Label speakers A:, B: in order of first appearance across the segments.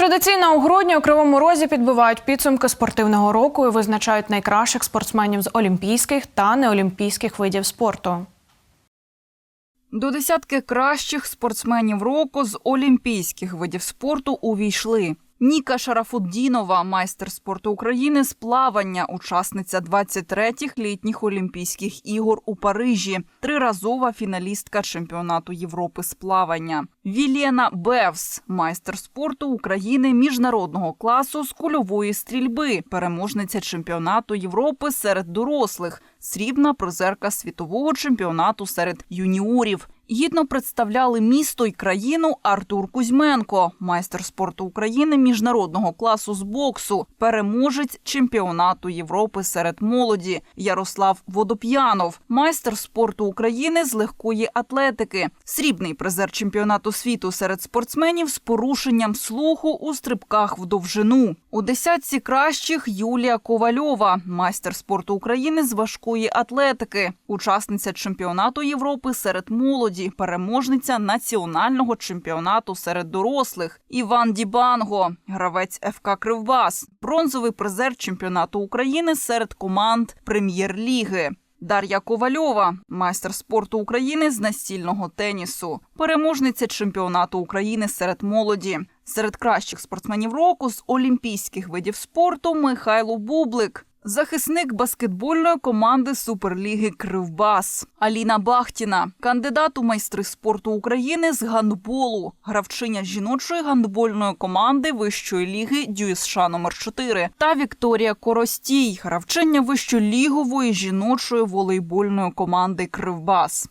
A: Традиційно у грудні у Кривому Розі підбивають підсумки спортивного року і визначають найкращих спортсменів з олімпійських та неолімпійських видів спорту.
B: До десятки кращих спортсменів року з олімпійських видів спорту увійшли. Ніка Шарафуддінова, майстер спорту України з плавання, учасниця 23-х літніх Олімпійських ігор у Парижі, триразова фіналістка чемпіонату Європи з плавання. Вілєна Бевс, майстер спорту України міжнародного класу з кульової стрільби, переможниця чемпіонату Європи серед дорослих, срібна призерка світового чемпіонату серед юніорів. Гідно представляли місто й країну Артур Кузьменко, майстер спорту України міжнародного класу з боксу, переможець чемпіонату Європи серед молоді. Ярослав Водоп'янов, майстер спорту України з легкої атлетики, срібний призер чемпіонату світу серед спортсменів з порушенням слуху у стрибках в довжину. У десятці кращих Юлія Ковальова, майстер спорту України з важкої атлетики, учасниця чемпіонату Європи серед молоді, переможниця національного чемпіонату серед дорослих. Іван Дібанго, гравець ФК Кривбас, бронзовий призер чемпіонату України серед команд прем'єр-ліги. Дар'я Ковальова, майстер спорту України з настільного тенісу, переможниця чемпіонату України серед молоді. Серед кращих спортсменів року з олімпійських видів спорту Михайло Бублик. Захисник баскетбольної команди Суперліги Кривбас Аліна Бахтіна, кандидат у майстри спорту України з гандболу, гравчиня жіночої гандбольної команди Вищої ліги ДЮСШ номер 4 та Вікторія Коростій, гравчиня вищолігової жіночої волейбольної команди Кривбас.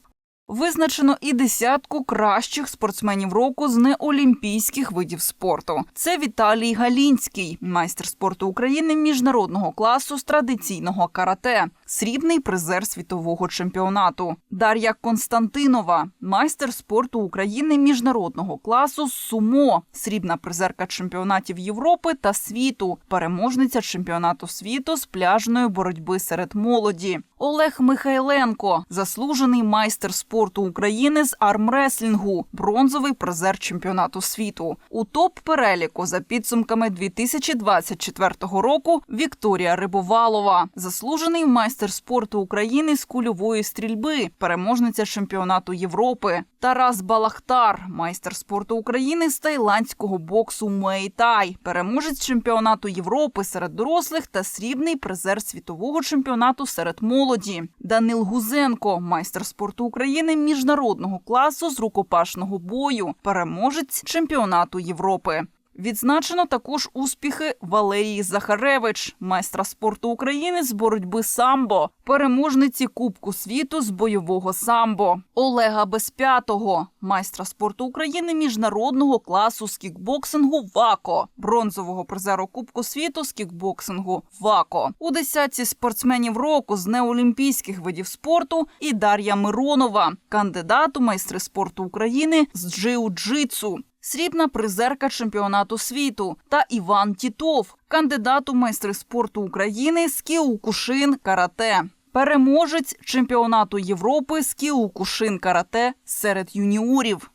B: Визначено і десятку кращих спортсменів року з неолімпійських видів спорту. Це Віталій Галінський, майстер спорту України міжнародного класу з традиційного карате, срібний призер світового чемпіонату. Дар'я Константинова, майстер спорту України міжнародного класу з сумо, срібна призерка чемпіонатів Європи та світу, переможниця чемпіонату світу з пляжної боротьби серед молоді. Олег Михайленко, заслужений майстер спорту України з армреслінгу, бронзовий призер чемпіонату світу. У топ переліку за підсумками 2024 року Вікторія Рибовалова, заслужений майстер спорту України з кульової стрільби, переможниця чемпіонату Європи. Тарас Балахтар, майстер спорту України з тайландського боксу Муейтай, переможець чемпіонату Європи серед дорослих та срібний призер світового чемпіонату серед молоді. Данил Гузенко, майстер спорту України міжнародного класу з рукопашного бою, переможець чемпіонату Європи. Відзначено також успіхи Валерії Захаревич, майстра спорту України з боротьби самбо, переможниці Кубку світу з бойового самбо, Олега Безп'ятого, майстра спорту України міжнародного класу з кікбоксингу ВАКО, бронзового призеру Кубку світу з кікбоксингу ВАКО. У десятці спортсменів року з неолімпійських видів спорту і Дар'я Миронова, кандидат у майстри спорту України з джиу-джитсу срібна призерка чемпіонату світу та Іван Тітов, кандидат у майстри спорту України з кіукушин карате. Переможець чемпіонату Європи з кіукушин карате серед юніорів.